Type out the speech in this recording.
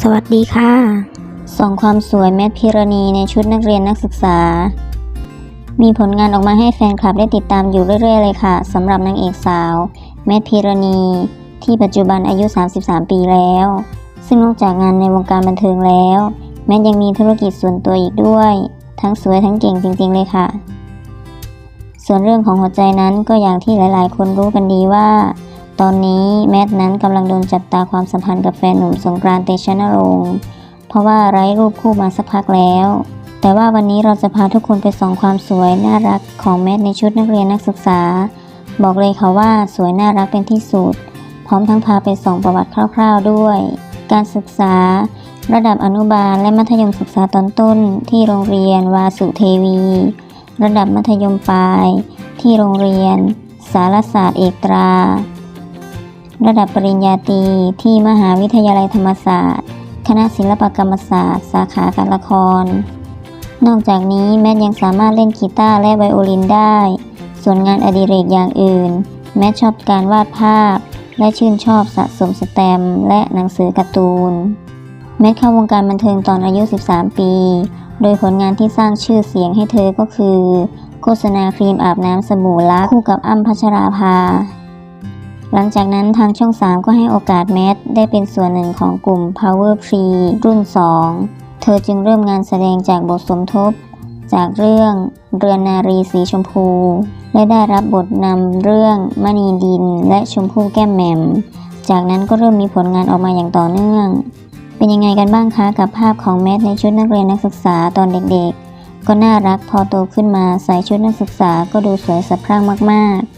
สวัสดีค่ะส่องความสวยแมทพิรณีในชุดนักเรียนนักศึกษา มีผลงานออกมาให้แฟนคลับได้ติดตามอยู่เรื่อยๆเลยค่ะสำหรับนางเอกสาว แมทพิรณี ที่ปัจจุบันอายุ 33 ปีแล้ว ซึ่งนอกจากงานในวงการบันเทิงแล้ว แมทยังมีธุรกิจส่วนตัวอีกด้วย ทั้งสวยทั้งเก่งจริงๆเลยค่ะ ส่วนเรื่องของหัวใจนั้นก็อย่างที่หลายๆ คนรู้กันดีว่า ตอนนี้แมทนั้นกำลังโดนจับตาความสัมพันธ์กับแฟนหนุ่มสงกรานต์เตชะนรงค์เพราะว่าไร้รูปคู่มาสักพักแล้ว แต่ว่าวันนี้เราจะพาทุกคนไปส่องความสวยน่ารักของแมทในชุดนักเรียนนักศึกษา บอกเลยค่ะว่าสวยน่ารักเป็นที่สุด พร้อมทั้งพาไปส่องประวัติคร่าว ๆด้วย การศึกษา ระดับอนุบาลและมัธยมศึกษาตอนต้น ที่โรงเรียนวาสุเทวี ระดับมัธยมปลาย ที่โรงเรียน สารศาสตร์เอกตรา ระดับปริญญาตรีที่มหาวิทยาลัยธรรมศาสตร์ คณะศิลปกรรมศาสตร์ สาขาการละคร นอกจากนี้แมทยังสามารถเล่นกีตาร์และไวโอลินได้ ส่วนงานอดิเรกอย่างอื่น แมทชอบการวาดภาพ และชื่นชอบสะสมสแตมป์และหนังสือการ์ตูน แมทเข้าวงการบันเทิงตอนอายุ 13 ปี โดยผลงานที่สร้างชื่อเสียงให้เธอก็คือ โฆษณาครีมอาบน้ำสบู่ลักคู่กับอ้ำพัชราภา หลังจากนั้นทางช่อง 3 ก็ให้โอกาสแมทได้เป็นส่วนหนึ่งของกลุ่ม Power p r e รุ่น 2 เธอจึงเริ่มงานแสดงจากบทสมทบ จากเรื่องเรือนนารีสีชมพู และได้รับบทนำเรื่องมณีดินและชมพู่แก้มแหม่ม จากนั้นก็เริ่มมีผลงานออกมาอย่างต่อเนื่อง เป็นยังไงกันบ้างคะกับภาพของแมทในชุดนักเรียนนักศึกษาตอนเด็กๆ ก็น่ารักพอโตขึ้นมาใส่ชุดนักศึกษาก็ดูสวยสะพรั่งมากๆ